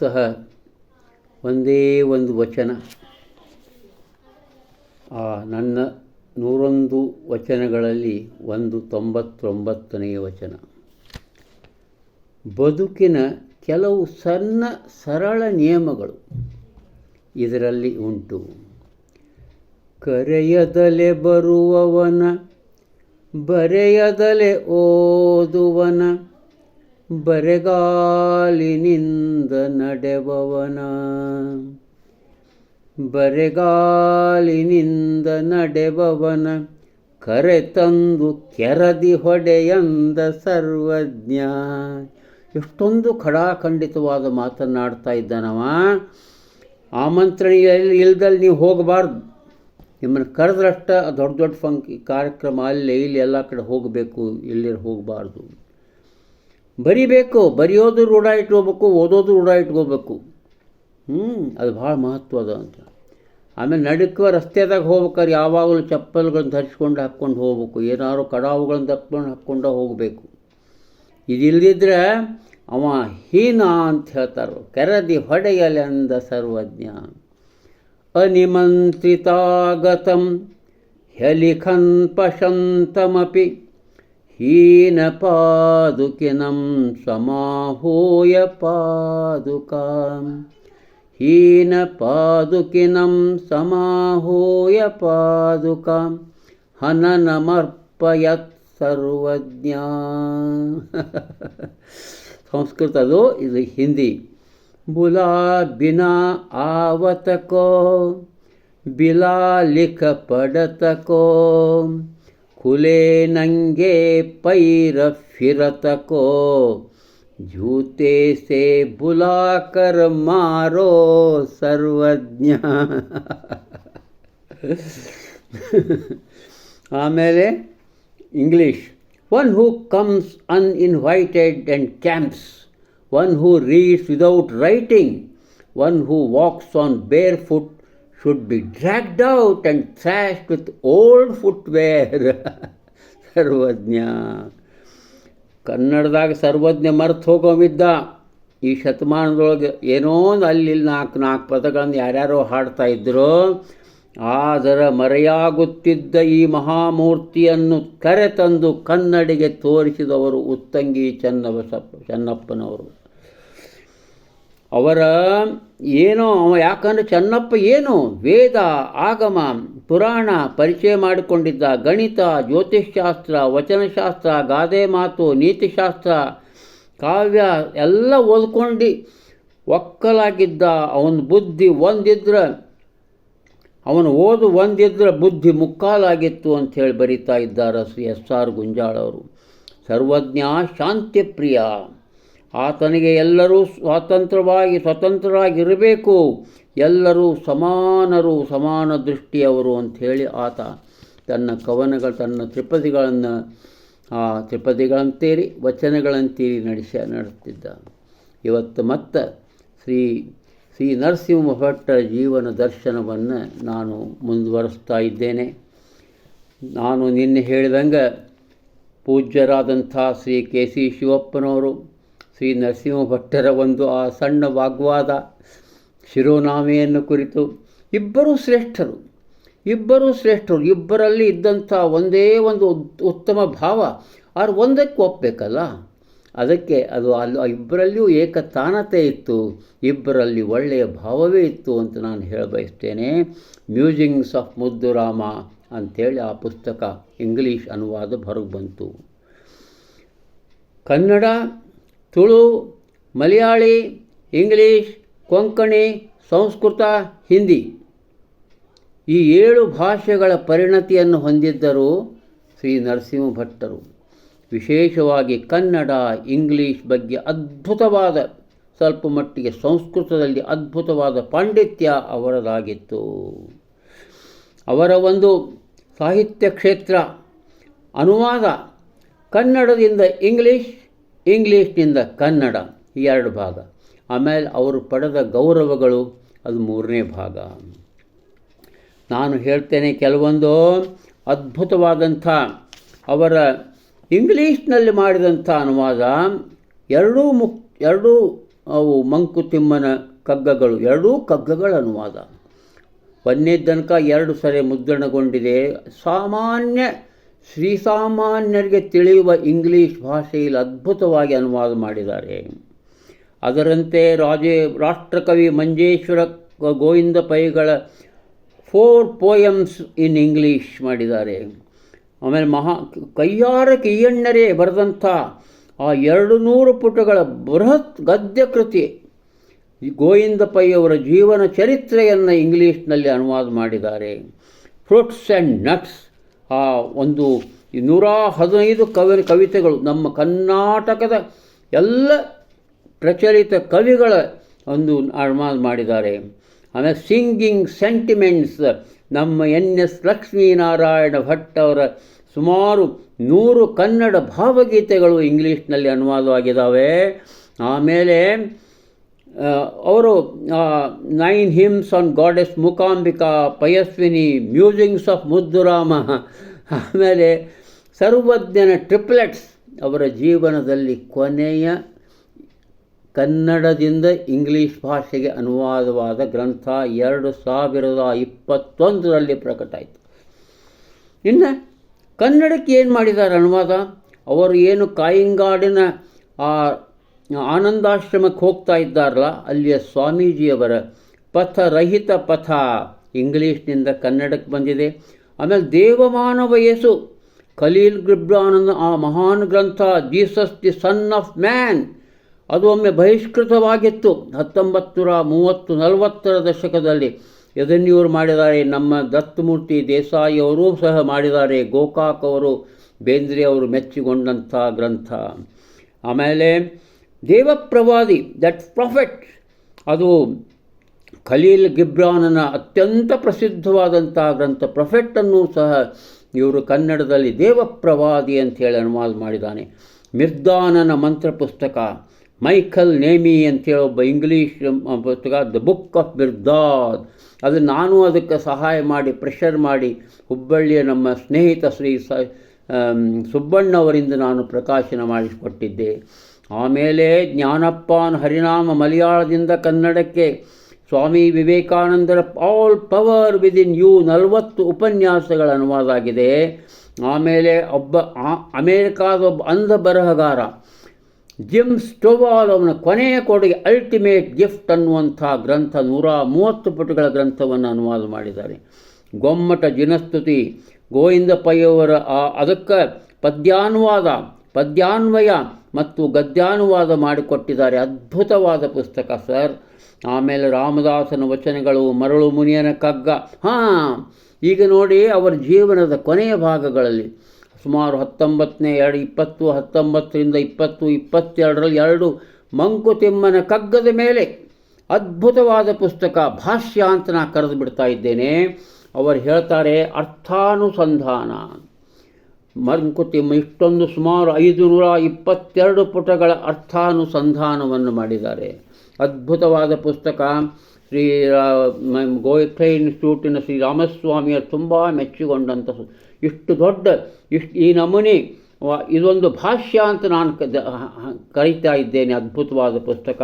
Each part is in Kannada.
ಸಹ ಒಂದೇ ಒಂದು ವಚನ. ಆ ನನ್ನ ನೂರೊಂದು ವಚನಗಳಲ್ಲಿ ಒಂದು ತೊಂಬತ್ತೊಂಬತ್ತನೆಯ ವಚನ. ಬದುಕಿನ ಕೆಲವು ಸಣ್ಣ ಸರಳ ನಿಯಮಗಳು ಇದರಲ್ಲಿ ಉಂಟು. ಕರೆಯದಲೆ ಬರುವವನ, ಬರೆಯದಲೆ ಓದುವನ ಬರೆಗಾಲಿನಿಂದ ನಡೆಬವನ ಬರೆಗಾಲಿನಿಂದ ನಡೆಬವನ ಕರೆ ತಂದು ಕೆರದಿ ಹೊಡೆಯಂದ ಸರ್ವಜ್ಞ. ಎಷ್ಟೊಂದು ಖಡಾಖಂಡಿತವಾದ ಮಾತನ್ನಾಡ್ತಾ ಇದ್ದಾನವ. ಆಮಂತ್ರಣ ಇಲ್ದಲ್ಲಿ ನೀವು ಹೋಗಬಾರ್ದು. ನಿಮ್ಮನ್ನು ಕರೆದ್ರಷ್ಟ ದೊಡ್ಡ ದೊಡ್ಡ ಫಂಕ್ ಕಾರ್ಯಕ್ರಮ ಅಲ್ಲಿ ಇಲ್ಲಿ ಎಲ್ಲ ಕಡೆ ಹೋಗಬೇಕು ಇಲ್ಲಿ ಹೋಗಬಾರ್ದು. ಬರಿಬೇಕು, ಬರೆಯೋದು ರೂಢ ಇಟ್ಕೋಬೇಕು, ಓದೋದು ರೂಢ ಇಟ್ಕೋಬೇಕು. ಹ್ಞೂ ಅದು ಭಾಳ ಮಹತ್ವದ ಅಂತ. ಆಮೇಲೆ ನಡುಕ ರಸ್ತೆದಾಗ ಹೋಗ್ಬೇಕಾದ್ರೆ ಯಾವಾಗಲೂ ಚಪ್ಪಲ್ಗಳನ್ನ ಧರಿಸ್ಕೊಂಡು ಹಾಕ್ಕೊಂಡು ಹೋಗ್ಬೇಕು. ಏನಾದ್ರು ಕಡಾವುಗಳನ್ನ ತಪ್ಕೊಂಡು ಹಾಕ್ಕೊಂಡು ಹೋಗಬೇಕು. ಇದಿಲ್ಲದಿದ್ದರೆ ಅವ ಹೀನ ಅಂತ ಹೇಳ್ತಾರೆ, ಕೆರದಿ ಹೊಡೆಯಲೆಂದ ಸರ್ವಜ್ಞ. ಅನಿಮಂತ್ರಿತಾಗತಂ ಹೆಲಿಖನ್ ಪಶಂತಮಪಿ. हीनपादुकिनं समाहूय पादुकां हीनपादुकिनं समाहूय पादुकां हननमर्पयत् सर्वज्ञा संस्कृतदो इति हिन्दी बुला बिना आवतको बिला लिख पडतको खुले नंगे पैर फिरत को जूते से बुलाकर मारो सर्वज्ञ ಆಮೇಲೆ English one who comes uninvited and camps one who reads without writing, one who walks on barefoot should be dragged out and thrashed with old footwear. Sarvajna. ಕನ್ನಡದಾಗ ಸರ್ವಜ್ಞ ಮರ್ತು ಹೋಗೋವಿದ್ದ. ಈ ಶತಮಾನದೊಳಗೆ ಏನೋ ಅಲ್ಲಿ ನಾಲ್ಕು ನಾಲ್ಕು ಪದಗಳನ್ನು ಯಾರ್ಯಾರೋ ಹಾಡ್ತಾ ಇದ್ರು. ಆದರೆ ಮರೆಯಾಗುತ್ತಿದ್ದ ಈ ಮಹಾಮೂರ್ತಿಯನ್ನು ಕರೆತಂದು ಕನ್ನಡಿಗೆ ತೋರಿಸಿದವರು ಉತ್ತಂಗಿ ಚೆನ್ನಬಸಪ್ಪ ಚೆನ್ನಪ್ಪನವರು. ಅವರ ಏನೋ, ಅವ ಯಾಕಂದರೆ ಚೆನ್ನಪ್ಪ ಏನು ವೇದ, ಆಗಮ, ಪುರಾಣ ಪರಿಚಯ ಮಾಡಿಕೊಂಡಿದ್ದ ಗಣಿತ, ಜ್ಯೋತಿಷ್ಶಾಸ್ತ್ರ, ವಚನಶಾಸ್ತ್ರ, ಗಾದೆ ಮಾತು, ನೀತಿಶಾಸ್ತ್ರ, ಕಾವ್ಯ ಎಲ್ಲ ಓದ್ಕೊಂಡು ಒಕ್ಕಲಾಗಿದ್ದ ಅವನ ಬುದ್ಧಿ ಒಂದಿದ್ರೆ, ಅವನು ಓದು ಒಂದಿದ್ರೆ ಬುದ್ಧಿ ಮುಕ್ಕಾಲಾಗಿತ್ತು ಅಂಥೇಳಿ ಬರೀತಾ ಇದ್ದಾರೆ ಎಸ್ ಆರ್ ಗುಂಜಾಳವರು ಸರ್ವಜ್ಞ ಶಾಂತಿಪ್ರಿಯ. ಆತನಿಗೆ ಎಲ್ಲರೂ ಸ್ವಾತಂತ್ರ್ಯವಾಗಿ ಸ್ವತಂತ್ರರಾಗಿರಬೇಕು. ಎಲ್ಲರೂ ಸಮಾನರು, ಸಮಾನ ದೃಷ್ಟಿಯವರು ಅಂಥೇಳಿ ಆತ ತನ್ನ ಕವನಗಳು, ತನ್ನ ತ್ರಿಪದಿಗಳನ್ನು, ಆ ತ್ರಿಪದಿಗಳಂತೇರಿ, ವಚನಗಳಂತೇರಿ ನಡೆಸ, ನಡೆಸ್ತಿದ್ದ. ಇವತ್ತು ಮತ್ತೆ ಶ್ರೀ ಶ್ರೀ ನರಸಿಂಹ ಭಟ್ಟರ ಜೀವನ ದರ್ಶನವನ್ನು ನಾನು ಮುಂದುವರೆಸ್ತಾ ಇದ್ದೇನೆ. ನಾನು ನಿನ್ನೆ ಹೇಳಿದಂಗೆ ಪೂಜ್ಯರಾದಂಥ ಶ್ರೀ ಕೆ ಸಿ ಶಿವಪ್ಪನವರು ಶ್ರೀ ನರಸಿಂಹಭಟ್ಟರ ಒಂದು ಆ ಸಣ್ಣ ವಾಗ್ವಾದ ಶಿರೋನಾಮೆಯನ್ನು ಕುರಿತು ಇಬ್ಬರೂ ಶ್ರೇಷ್ಠರು ಇಬ್ಬರೂ ಶ್ರೇಷ್ಠರು, ಇಬ್ಬರಲ್ಲಿ ಇದ್ದಂಥ ಒಂದೇ ಒಂದು ಉತ್ತಮ ಭಾವ ಅವ್ರು ಒಂದಕ್ಕೆ ಒಪ್ಪಬೇಕಲ್ಲ? ಅದಕ್ಕೆ ಅದು ಅಲ್ಲಿ ಇಬ್ಬರಲ್ಲಿಯೂ ಏಕತಾನತೆ ಇತ್ತು, ಇಬ್ಬರಲ್ಲಿ ಒಳ್ಳೆಯ ಭಾವವೇ ಇತ್ತು ಅಂತ ನಾನು ಹೇಳಬಯಸ್ತೇನೆ ಮ್ಯೂಸಿಂಗ್ಸ್ ಆಫ್ ಮುದ್ದುರಾಮ ಅಂಥೇಳಿ ಆ ಪುಸ್ತಕ ಇಂಗ್ಲೀಷ್ ಅನುವಾದ ಹೊರಗೆ ಬಂತು ಕನ್ನಡ ತುಳು, ಮಲಯಾಳಿ, ಇಂಗ್ಲೀಷ್, ಕೊಂಕಣಿ, ಸಂಸ್ಕೃತ, ಹಿಂದಿ. ಈ ಏಳು ಭಾಷೆಗಳ ಪರಿಣತಿಯನ್ನು ಹೊಂದಿದ್ದರು ಶ್ರೀ ನರಸಿಂಹ ಭಟ್ಟರು ವಿಶೇಷವಾಗಿ ಕನ್ನಡ, ಇಂಗ್ಲೀಷ್ ಬಗ್ಗೆ ಅದ್ಭುತವಾದ, ಸ್ವಲ್ಪ ಮಟ್ಟಿಗೆ ಸಂಸ್ಕೃತದಲ್ಲಿ ಅದ್ಭುತವಾದ ಪಾಂಡಿತ್ಯ ಅವರದಾಗಿತ್ತು. ಅವರ ಒಂದು ಸಾಹಿತ್ಯ ಕ್ಷೇತ್ರ ಅನುವಾದ ಕನ್ನಡದಿಂದ ಇಂಗ್ಲೀಷ್ ಇಂಗ್ಲೀಷ್ನಿಂದ ಕನ್ನಡ ಈ ಎರಡು ಭಾಗ. ಆಮೇಲೆ ಅವರು ಪಡೆದ ಗೌರವಗಳು ಅದು ಮೂರನೇ ಭಾಗ. ನಾನು ಹೇಳ್ತೇನೆ ಕೆಲವೊಂದು ಅದ್ಭುತವಾದಂಥ ಅವರ ಇಂಗ್ಲೀಷ್ನಲ್ಲಿ ಮಾಡಿದಂಥ ಅನುವಾದ ಎರಡೂ ಮುಕ್, ಎರಡೂ, ಅವು ಮಂಕುತಿಮ್ಮನ ಕಗ್ಗಗಳು, ಎರಡೂ ಕಗ್ಗಗಳ ಅನುವಾದ. ಒಂದನೇ ತನಕ ಎರಡು ಸರಿ ಮುದ್ರಣಗೊಂಡಿದೆ. ಸಾಮಾನ್ಯ ಶ್ರೀಸಾಮಾನ್ಯರಿಗೆ ತಿಳಿಯುವ ಇಂಗ್ಲೀಷ್ ಭಾಷೆಯಲ್ಲಿ ಅದ್ಭುತವಾಗಿ ಅನುವಾದ ಮಾಡಿದ್ದಾರೆ. ಅದರಂತೆ ರಾಜೇ, ರಾಷ್ಟ್ರಕವಿ ಮಂಜೇಶ್ವರ ಗೋವಿಂದ ಪೈಗಳ ಫೋರ್ ಪೋಯಮ್ಸ್ ಇನ್ ಇಂಗ್ಲೀಷ್ ಮಾಡಿದ್ದಾರೆ. ಆಮೇಲೆ ಮಹಾ ಕೈಯಾರ ಕೈಯಣ್ಣರೇ ಬರೆದಂಥ ಆ ಎರಡು ನೂರು ಪುಟಗಳ ಬೃಹತ್ ಗದ್ಯ ಕೃತಿ ಗೋವಿಂದ ಪೈ ಅವರ ಜೀವನ ಚರಿತ್ರೆಯನ್ನು ಇಂಗ್ಲೀಷ್ನಲ್ಲಿ ಅನುವಾದ ಮಾಡಿದ್ದಾರೆ. ಫ್ರೂಟ್ಸ್ ಆ್ಯಂಡ್ ನಟ್ಸ್ ಆ ಒಂದು ನೂರ ಹದಿನೈದು ಕವಿ, ಕವಿತೆಗಳು ನಮ್ಮ ಕರ್ನಾಟಕದ ಎಲ್ಲ ಪ್ರಚಲಿತ ಕವಿಗಳ ಒಂದು ಅನುವಾದ ಮಾಡಿದ್ದಾರೆ. ಆಮೇಲೆ ಸಿಂಗಿಂಗ್ ಸೆಂಟಿಮೆಂಟ್ಸ್ ನಮ್ಮ ಎನ್ ಎಸ್ ಲಕ್ಷ್ಮೀನಾರಾಯಣ ಭಟ್ ಅವರ ಸುಮಾರು ನೂರು ಕನ್ನಡ ಭಾವಗೀತೆಗಳು ಇಂಗ್ಲೀಷ್ನಲ್ಲಿ ಅನುವಾದವಾಗಿದ್ದಾವೆ ಆಮೇಲೆ ಅವರು nine hymns on goddess Mookambika Payaswini musings of Muddurama ಆಮೇಲೆ ಸರ್ವಜ್ಞನ ಟ್ರಿಪ್ಲೆಟ್ಸ್ ಅವರ ಜೀವನದಲ್ಲಿ ಕೊನೆಯ ಕನ್ನಡದಿಂದ ಇಂಗ್ಲೀಷ್ ಭಾಷೆಗೆ ಅನುವಾದವಾದ ಗ್ರಂಥ ಎರಡು ಸಾವಿರದ ಇಪ್ಪತ್ತೊಂದರಲ್ಲಿ ಪ್ರಕಟ ಆಯಿತು. ಇನ್ನು ಕನ್ನಡಕ್ಕೆ ಏನು ಮಾಡಿದ್ದಾರೆ ಅನುವಾದ? ಅವರು ಏನು ಕಾಯಿಂಗಾಡಿನ, ಆ ಆನಂದಾಶ್ರಮಕ್ಕೆ ಹೋಗ್ತಾ ಇದ್ದಾರಲ್ಲ, ಅಲ್ಲಿಯ ಸ್ವಾಮೀಜಿಯವರ ಪಥರಹಿತ ಪಥ. ಇಂಗ್ಲೀಷ್ನಿಂದ ಕನ್ನಡಕ್ಕೆ ಬಂದಿದೆ. ಆಮೇಲೆ ದೇವಮಾನವ ಯೇಸು, ಖಲೀಲ್ ಗ್ರಿಬ್ರಾನಂದ ಆ ಮಹಾನ್ ಗ್ರಂಥ, Jesus the son of man, ಅದು ಒಮ್ಮೆ ಬಹಿಷ್ಕೃತವಾಗಿತ್ತು. ಹತ್ತೊಂಬತ್ತು ಮೂವತ್ತು ನಲವತ್ತರ ದಶಕದಲ್ಲಿ ಎದನ್ನಿಯವರು ಮಾಡಿದ್ದಾರೆ, ನಮ್ಮ ದತ್ತಮೂರ್ತಿ ದೇಸಾಯಿ ಅವರೂ ಸಹ ಮಾಡಿದ್ದಾರೆ, ಗೋಕಾಕ್ ಅವರು, ಬೇಂದ್ರೆ ಅವರು ಮೆಚ್ಚಿಕೊಂಡಂಥ ಗ್ರಂಥ. ಆಮೇಲೆ ದೇವಪ್ರವಾದಿ ದಟ್ ಪ್ರಾಫೆಟ್ ಅದು ಖಲೀಲ್ ಗಿಬ್ರಾನನ ಅತ್ಯಂತ ಪ್ರಸಿದ್ಧವಾದಂಥ ಗ್ರಂಥ. ಪ್ರೊಫೆಟ್ಟನ್ನು ಸಹ ಇವರು ಕನ್ನಡದಲ್ಲಿ ದೇವಪ್ರವಾದಿ ಅಂತೇಳಿ ಅನುವಾದ ಮಾಡಿದ್ದಾನೆ. ಮಿರ್ದಾನನ ಮಂತ್ರ ಪುಸ್ತಕ ಮೈಕಲ್ ನೇಮಿ ಅಂತೇಳಿ ಒಬ್ಬ ಇಂಗ್ಲೀಷ್ ಪುಸ್ತಕ ದ ಬುಕ್ ಆಫ್ ಮಿರ್ದಾದ್ ಅದು ನಾನು ಅದಕ್ಕೆ ಸಹಾಯ ಮಾಡಿ ಪ್ರೆಷರ್ ಮಾಡಿ, ಹುಬ್ಬಳ್ಳಿಯ ನಮ್ಮ ಸ್ನೇಹಿತ ಶ್ರೀ ಸ ಸುಬ್ಬಣ್ಣವರಿಂದ ನಾನು ಪ್ರಕಾಶನ ಮಾಡಿಸಿಕೊಟ್ಟಿದ್ದೆ ಆಮೇಲೆ ಜ್ಞಾನಪ್ಪನ ಹರಿನಾಮ ಮಲಯಾಳದಿಂದ ಕನ್ನಡಕ್ಕೆ ಸ್ವಾಮಿ ವಿವೇಕಾನಂದರ ಆಲ್ ಪವರ್ ವಿದಿನ್ ಯು ನಲವತ್ತು ಉಪನ್ಯಾಸಗಳ ಅನುವಾದ ಆಗಿದೆ. ಆಮೇಲೆ ಒಬ್ಬ ಅಮೇರಿಕಾದ ಒಬ್ಬ ಅಂಧ ಬರಹಗಾರ ಜಿಮ್ ಸ್ಟೋವಾಲ್ ಅವನ ಕೊನೆಯ ಕೊಡುಗೆ ಅಲ್ಟಿಮೇಟ್ ಗಿಫ್ಟ್ ಅನ್ನುವಂಥ ಗ್ರಂಥ ನೂರ ಮೂವತ್ತು ಪುಟಗಳ ಗ್ರಂಥವನ್ನು ಅನುವಾದ ಮಾಡಿದ್ದಾರೆ. ಗೊಮ್ಮಟ ಜಿನಸ್ತುತಿ ಗೋವಿಂದ ಪೈಯವರ ಅದಕ್ಕೆ ಪದ್ಯಾನುವಾದ ಪದ್ಯಾನ್ವಯ ಮತ್ತು ಗದ್ಯಾನುವಾದ ಮಾಡಿಕೊಟ್ಟಿದ್ದಾರೆ. ಅದ್ಭುತವಾದ ಪುಸ್ತಕ, ಸರ್. ಆಮೇಲೆ ರಾಮದಾಸನ ವಚನಗಳು, ಮರಳು ಮುನಿಯನ ಕಗ್ಗ. ಹಾಂ, ಈಗ ನೋಡಿ ಅವರ ಜೀವನದ ಕೊನೆಯ ಭಾಗಗಳಲ್ಲಿ. ಸುಮಾರು ಹತ್ತೊಂಬತ್ತನೇ, ಎರಡು ಇಪ್ಪತ್ತು, ಹತ್ತೊಂಬತ್ತರಿಂದ ಇಪ್ಪತ್ತು, ಇಪ್ಪತ್ತೆರಡರಲ್ಲಿ ಎರಡು ಮಂಕುತಿಮ್ಮನ ಕಗ್ಗದ ಮೇಲೆ ಅದ್ಭುತವಾದ ಪುಸ್ತಕ ಭಾಷ್ಯ ಅಂತ ನಾನು ಕರೆದು ಬಿಡ್ತಾ ಇದ್ದೇನೆ. ಅವರು ಹೇಳ್ತಾರೆ, ಅರ್ಥಾನುಸಂಧಾನ. ಮಂಕುತಿಮ್ಮ ಇಷ್ಟೊಂದು ಸುಮಾರು ಐದು ನೂರ ಇಪ್ಪತ್ತೆರಡು ಪುಟಗಳ ಅರ್ಥಾನುಸಂಧಾನವನ್ನು ಮಾಡಿದ್ದಾರೆ. ಅದ್ಭುತವಾದ ಪುಸ್ತಕ. ಶ್ರೀ ಗೋಯತ್ರ ಇನ್ಸ್ಟಿಟ್ಯೂಟಿನ ಶ್ರೀ ರಾಮಸ್ವಾಮಿಯ ತುಂಬ ಮೆಚ್ಚಿಕೊಂಡಂಥ ಇಷ್ಟು ದೊಡ್ಡ, ಇಷ್ಟು, ಈ ನಮೂನೆ ಇದೊಂದು ಭಾಷ್ಯ ಅಂತ ನಾನು ಕರೀತಾ ಇದ್ದೇನೆ. ಅದ್ಭುತವಾದ ಪುಸ್ತಕ.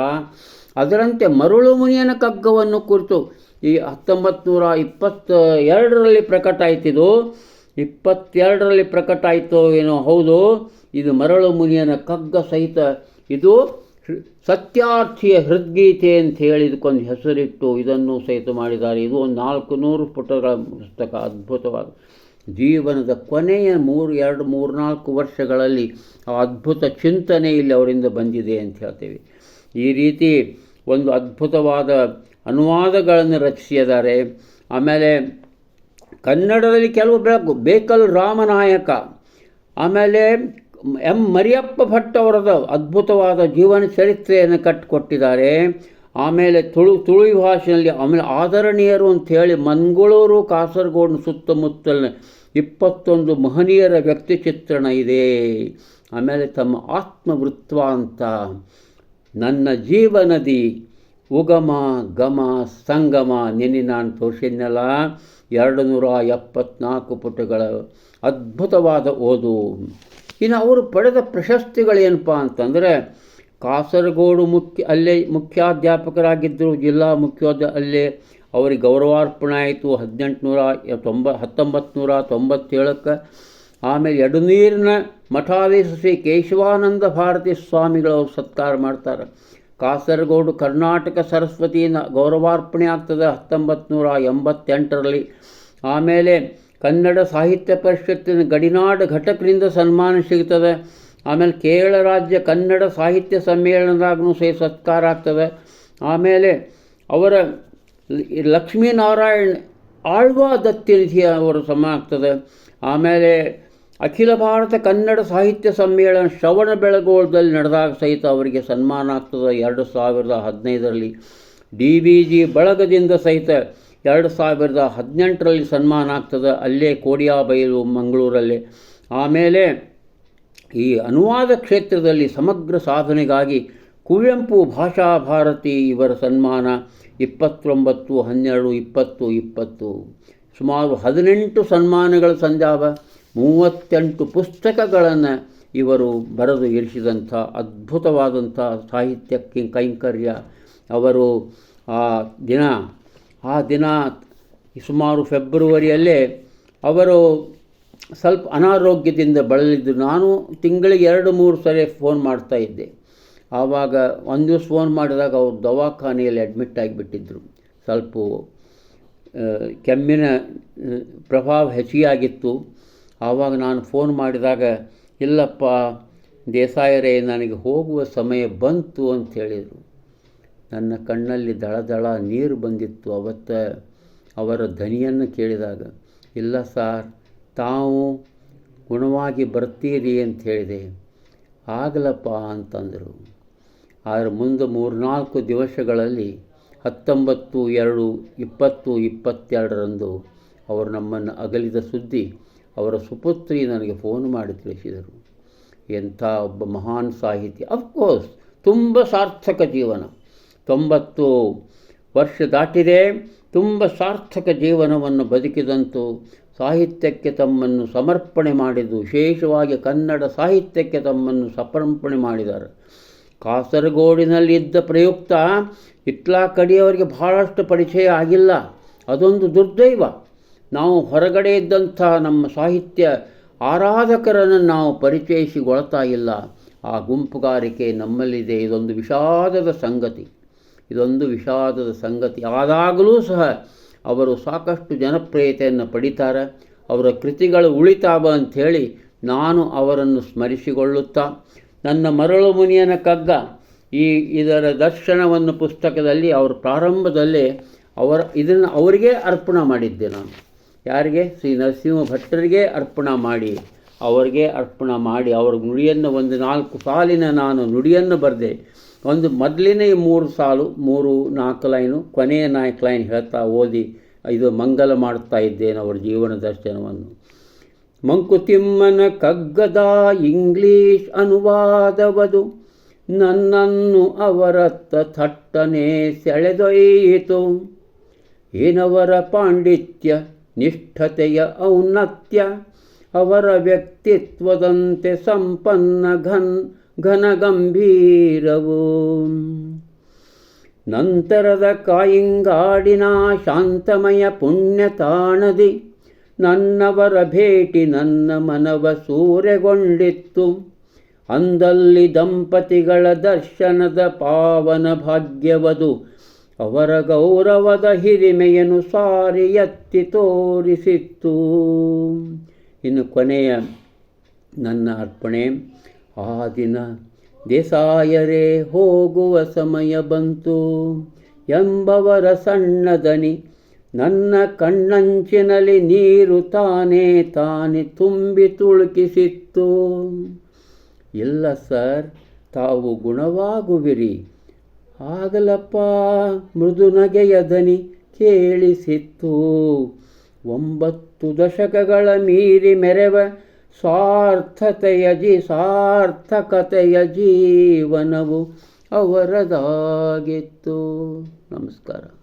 ಅದರಂತೆ ಮರುಳು ಮುನಿಯನ ಕಗ್ಗವನ್ನು ಕುರಿತು ಈ ಹತ್ತೊಂಬತ್ತು ನೂರ ಇಪ್ಪತ್ತ ಎರಡರಲ್ಲಿ ಪ್ರಕಟ ಆಯ್ತಿದು. ಇಪ್ಪತ್ತೆರಡರಲ್ಲಿ ಪ್ರಕಟ ಆಯಿತು ಏನೋ, ಹೌದು, ಇದು ಮರಳು ಮುನಿಯನ ಕಗ್ಗ ಸಹಿತ. ಇದು ಸತ್ಯಾರ್ಥಿಯ ಹೃದ್ಗೀತೆ ಅಂತ ಹೇಳಿ ಇದಕ್ಕೊಂದು ಹೆಸರಿಟ್ಟು ಇದನ್ನು ಸಹಿತ ಮಾಡಿದ್ದಾರೆ. ಇದು ಒಂದು ನಾಲ್ಕು ನೂರು ಪುಟಗಳ ಪುಸ್ತಕ, ಅದ್ಭುತವಾದ. ಜೀವನದ ಕೊನೆಯ ಮೂರು, ಎರಡು, ಮೂರು, ನಾಲ್ಕು ವರ್ಷಗಳಲ್ಲಿ ಆ ಅದ್ಭುತ ಚಿಂತನೆ ಇಲ್ಲಿ ಅವರಿಂದ ಬಂದಿದೆ ಅಂತ ಹೇಳ್ತೇವೆ. ಈ ರೀತಿ ಒಂದು ಅದ್ಭುತವಾದ ಅನುವಾದಗಳನ್ನು ರಚಿಸಿದ್ದಾರೆ. ಆಮೇಲೆ ಕನ್ನಡದಲ್ಲಿ ಕೆಲವು ಬೆಳಕು ಬೇಕಲ್ ರಾಮನಾಯಕ, ಆಮೇಲೆ ಎಂ ಮರಿಯಪ್ಪ ಭಟ್ ಅವರದ ಅದ್ಭುತವಾದ ಜೀವನ ಚರಿತ್ರೆಯನ್ನು ಕಟ್ಟಿಕೊಟ್ಟಿದ್ದಾರೆ ಆಮೇಲೆ ತುಳು ತುಳು ಭಾಷೆಯಲ್ಲಿ ಆಮೇಲೆ ಆದರಣೀಯರು ಅಂಥೇಳಿ ಮಂಗಳೂರು, ಕಾಸರಗೋಡು ಸುತ್ತಮುತ್ತಲಿನ ಇಪ್ಪತ್ತೊಂದು ಮಹನೀಯರ ವ್ಯಕ್ತಿ ಚಿತ್ರಣ ಇದೆ. ಆಮೇಲೆ ತಮ್ಮ ಆತ್ಮವೃತ್ವಾಂತ ನನ್ನ ಜೀವನದಿ ಉಗಮ, ಗಮ, ಸಂಗಮ, ನಿನ್ನೆ ನಾನು ತೋರಿಸಿದ್ನಲ್ಲ. ಎರಡು ನೂರ ಎಪ್ಪತ್ನಾಲ್ಕು ಪುಟಗಳ ಅದ್ಭುತವಾದ ಓದು. ಇನ್ನು ಅವರು ಪಡೆದ ಪ್ರಶಸ್ತಿಗಳೇನಪ್ಪ ಅಂತಂದರೆ, ಕಾಸರಗೋಡು ಮುಖ್ಯ, ಅಲ್ಲೇ ಮುಖ್ಯಾಧ್ಯಾಪಕರಾಗಿದ್ದರು, ಜಿಲ್ಲಾ ಮುಖ್ಯೋದ ಅಲ್ಲೇ ಅವರಿಗೆ ಗೌರವಾರ್ಪಣೆ ಆಯಿತು. ಹದಿನೆಂಟುನೂರ ತೊಂಬ ಹತ್ತೊಂಬತ್ತು ನೂರ ತೊಂಬತ್ತೇಳಕ್ಕೆ ಆಮೇಲೆ ಎಡನೀರಿನ ಮಠಾಧೀಶ ಶ್ರೀ ಕೇಶವಾನಂದ ಭಾರತಿ ಸ್ವಾಮಿಗಳು ಸತ್ಕಾರ ಮಾಡ್ತಾರೆ. ಕಾಸರಗೋಡು ಕರ್ನಾಟಕ ಸರಸ್ವತಿನ ಗೌರವಾರ್ಪಣೆ ಆಗ್ತದೆ ಹತ್ತೊಂಬತ್ತು ನೂರ ಎಂಬತ್ತೆಂಟರಲ್ಲಿ ಆಮೇಲೆ ಕನ್ನಡ ಸಾಹಿತ್ಯ ಪರಿಷತ್ತಿನ ಗಡಿನಾಡು ಘಟಕದಿಂದ ಸನ್ಮಾನ ಸಿಗ್ತದೆ ಆಮೇಲೆ ಕೇರಳ ರಾಜ್ಯ ಕನ್ನಡ ಸಾಹಿತ್ಯ ಸಮ್ಮೇಳನದಾಗೂ ಸಹ ಸತ್ಕಾರ ಆಗ್ತದೆ ಆಮೇಲೆ ಅವರ ಲಕ್ಷ್ಮೀನಾರಾಯಣ್ ಆಳ್ವಾ ದತ್ತಿನಿಧಿ ಅವರು ಸಮ ಆಗ್ತದೆ ಆಮೇಲೆ ಅಖಿಲ ಭಾರತ ಕನ್ನಡ ಸಾಹಿತ್ಯ ಸಮ್ಮೇಳನ ಶ್ರವಣ ಬೆಳಗೋಳದಲ್ಲಿ ನಡೆದಾಗ ಸಹಿತ ಅವರಿಗೆ ಸನ್ಮಾನ ಆಗ್ತದೆ. ಎರಡು ಸಾವಿರದ ಹದಿನೈದರಲ್ಲಿ ಡಿ ಬಿ ಜಿ ಬಳಗದಿಂದ ಸಹಿತ ಎರಡು ಸಾವಿರದ ಹದಿನೆಂಟರಲ್ಲಿ ಸನ್ಮಾನ ಆಗ್ತದೆ. ಅಲ್ಲೇ ಕೋಡಿಯಾಬೈಲು, ಮಂಗಳೂರಲ್ಲೇ. ಆಮೇಲೆ ಈ ಅನುವಾದ ಕ್ಷೇತ್ರದಲ್ಲಿ ಸಮಗ್ರ ಸಾಧನೆಗಾಗಿ ಕುವೆಂಪು ಭಾಷಾ ಭಾರತಿ ಇವರ ಸನ್ಮಾನ ಇಪ್ಪತ್ತೊಂಬತ್ತು, ಹನ್ನೆರಡು, ಇಪ್ಪತ್ತು ಇಪ್ಪತ್ತು. ಸುಮಾರು ಹದಿನೆಂಟು ಸನ್ಮಾನಗಳ ಸಂಜಾವ ಮೂವತ್ತೆಂಟು ಪುಸ್ತಕಗಳನ್ನು ಇವರು ಬರೆದು ಇರಿಸಿದಂಥ ಅದ್ಭುತವಾದಂಥ ಸಾಹಿತ್ಯಕ್ಕೆ ಕೈಂಕರ್ಯ. ಅವರು ಆ ದಿನ ಆ ದಿನ ಸುಮಾರು ಫೆಬ್ರವರಿಯಲ್ಲೇ ಅವರು ಸ್ವಲ್ಪ ಅನಾರೋಗ್ಯದಿಂದ ಬಳಲಿದ್ದು. ನಾನು ತಿಂಗಳಿಗೆ ಎರಡು, ಮೂರು ಸರಿ ಫೋನ್ ಮಾಡ್ತಾ ಇದ್ದೆ. ಆವಾಗ ಒಂದು ದಿವಸ ಫೋನ್ ಮಾಡಿದಾಗ ಅವರು ದವಾಖಾನೆಯಲ್ಲಿ ಅಡ್ಮಿಟ್ ಆಗಿಬಿಟ್ಟಿದ್ದರು ಸ್ವಲ್ಪ ಕೆಮ್ಮಿನ ಪ್ರಭಾವ ಹೆಚ್ಚಿಯಾಗಿತ್ತು. ಆವಾಗ ನಾನು ಫೋನ್ ಮಾಡಿದಾಗ, ಇಲ್ಲಪ್ಪ, ದೇಸಾಯರೇ, ನನಗೆ ಹೋಗುವ ಸಮಯ ಬಂತು ಅಂತ ಹೇಳಿದರು. ನನ್ನ ಕಣ್ಣಲ್ಲಿ ದಳ ನೀರು ಬಂದಿತ್ತು ಅವತ್ತ ಅವರ ಧ್ವನಿಯನ್ನು ಕೇಳಿದಾಗ. ಇಲ್ಲ ಸಾರ್, ತಾವು ಗುಣವಾಗಿ ಬರ್ತೀರಿ ಅಂತ ಹೇಳಿದೆ. ಆಗಲಪ್ಪ ಅಂತಂದರು. ಆದರೆ ಮುಂದೆ ಮೂರ್ನಾಲ್ಕು ದಿವಸಗಳಲ್ಲಿ ಹತ್ತೊಂಬತ್ತು ಎರಡು ಇಪ್ಪತ್ತು ಇಪ್ಪತ್ತೆರಡರಂದು ಅವರು ನಮ್ಮನ್ನು ಅಗಲಿದ ಸುದ್ದಿ ಅವರ ಸುಪುತ್ರಿ ನನಗೆ ಫೋನ್ ಮಾಡಿ ತಿಳಿಸಿದರು. ಎಂಥ ಒಬ್ಬ ಮಹಾನ್ ಸಾಹಿತಿ. ಅಫ್ಕೋರ್ಸ್ ತುಂಬ ಸಾರ್ಥಕ ಜೀವನ. ತೊಂಬತ್ತು ವರ್ಷ ದಾಟಿದೆ, ತುಂಬ ಸಾರ್ಥಕ ಜೀವನವನ್ನು ಬದುಕಿದಂತು ಸಾಹಿತ್ಯಕ್ಕೆ ತಮ್ಮನ್ನು ಸಮರ್ಪಣೆ ಮಾಡಿದ್ದು, ವಿಶೇಷವಾಗಿ ಕನ್ನಡ ಸಾಹಿತ್ಯಕ್ಕೆ ತಮ್ಮನ್ನು ಸಮರ್ಪಣೆ ಮಾಡಿದ್ದಾರೆ. ಕಾಸರಗೋಡಿನಲ್ಲಿದ್ದ ಪ್ರಯುಕ್ತ ಇತ್ಲಾ ಕಡಿಯವರಿಗೆ ಬಹಳಷ್ಟು ಪರಿಚಯ ಆಗಿಲ್ಲ. ಅದೊಂದು ದುರ್ದೈವ. ನಾವು ಹೊರಗಡೆ ಇದ್ದಂಥ ನಮ್ಮ ಸಾಹಿತ್ಯ ಆರಾಧಕರನ್ನು ನಾವು ಪರಿಚಯಿಸಿಕೊಳ್ತಾ ಇಲ್ಲ. ಆ ಗುಂಪುಗಾರಿಕೆ ನಮ್ಮಲ್ಲಿದೆ. ಇದೊಂದು ವಿಷಾದದ ಸಂಗತಿ. ಇದೊಂದು ವಿಷಾದದ ಸಂಗತಿ. ಆದಾಗಲೂ ಸಹ ಅವರು ಸಾಕಷ್ಟು ಜನಪ್ರಿಯತೆಯನ್ನು ಪಡಿತಾರೆ. ಅವರ ಕೃತಿಗಳು ಉಳಿತಾವ ಅಂಥೇಳಿ ನಾನು ಅವರನ್ನು ಸ್ಮರಿಸಿಕೊಳ್ಳುತ್ತಾ, ನನ್ನ ಮರಳು ಮುನಿಯನ ಕಗ್ಗ ಈ ಇದರ ದರ್ಶನವನ್ನು ಪುಸ್ತಕದಲ್ಲಿ, ಅವರ ಪ್ರಾರಂಭದಲ್ಲಿ ಅವರ ಇದನ್ನು ಅವರಿಗೆ ಅರ್ಪಣೆ ಮಾಡಿದ್ದೆ ನಾನು. ಯಾರಿಗೆ? ಶ್ರೀ ನರಸಿಂಹ ಭಟ್ಟರಿಗೆ ಅರ್ಪಣೆ ಮಾಡಿ. ಅವರಿಗೆ ಅರ್ಪಣ ಮಾಡಿ. ಅವ್ರ ನುಡಿಯನ್ನು ಒಂದು ನಾಲ್ಕು ಸಾಲಿನ ನಾನು ನುಡಿಯನ್ನು ಬರೆದೆ. ಒಂದು ಮೊದಲಿನ ಮೂರು ಸಾಲು, ಮೂರು, ನಾಲ್ಕು ಲೈನು, ಕೊನೆಯ ನಾಲ್ಕು ಲೈನ್ ಹೇಳ್ತಾ ಓದಿ, ಇದು ಮಂಗಲ ಮಾಡ್ತಾ ಇದ್ದೇನೆ ಅವರ ಜೀವನ ದರ್ಶನವನ್ನು. ಮಂಕುತಿಮ್ಮನ ಕಗ್ಗದ ಇಂಗ್ಲೀಷ್ ಅನುವಾದವದು. ನನ್ನನ್ನು ಅವರತ್ತ ಥಟ್ಟನೆ ಸೆಳೆದೊಯ್ಯಿತು. ಏನವರ ಪಾಂಡಿತ್ಯ? ನಿಷ್ಠತೆಯ ಔನ್ನತ್ಯ ಅವರ ವ್ಯಕ್ತಿತ್ವದಂತೆ ಸಂಪನ್ನ ಘನ್ ಘನಗಂಭೀರವು. ನಂತರದ ಕಾಯಿಂಗಾಡಿನ ಶಾಂತಮಯ ಪುಣ್ಯತಾಣದಿ ನನ್ನವರ ಭೇಟಿ ನನ್ನ ಮನವ ಸೂರೆಗೊಂಡಿತ್ತು. ಅಂದಲ್ಲಿ ದಂಪತಿಗಳ ದರ್ಶನದ ಪಾವನ ಭಾಗ್ಯವದು ಅವರ ಗೌರವದ ಹಿರಿಮೆಯನ್ನು ಸಾರಿ ಎತ್ತಿ ತೋರಿಸಿತ್ತು. ಇನ್ನು ಕೊನೆಯ ನನ್ನ ಅರ್ಪಣೆ, ಆ ದಿನ ದೇಸಾಯರೇ ಹೋಗುವ ಸಮಯ ಬಂತು. ಎಂಬವರ ಸಣ್ಣದನಿ ನನ್ನ ಕಣ್ಣಂಚಿನಲ್ಲಿ ನೀರು ತಾನೇ ತಾನೆ ತುಂಬಿ ತುಳುಕಿಸಿತ್ತು. ಇಲ್ಲ ಸರ್, ತಾವು ಗುಣವಾಗುವಿರಿ. ಆಗಲಪ್ಪ ಮೃದು ನಗೆಯ ದನಿ ಕೇಳಿಸಿತ್ತು. ಒಂಬತ್ತು ದಶಕಗಳ ಮೀರಿ ಮೆರೆವ ಸಾರ್ಥತೆಯ ಜೀ, ಸಾರ್ಥಕತೆಯ ಜೀವನವು ಅವರದಾಗಿತ್ತು. ನಮಸ್ಕಾರ.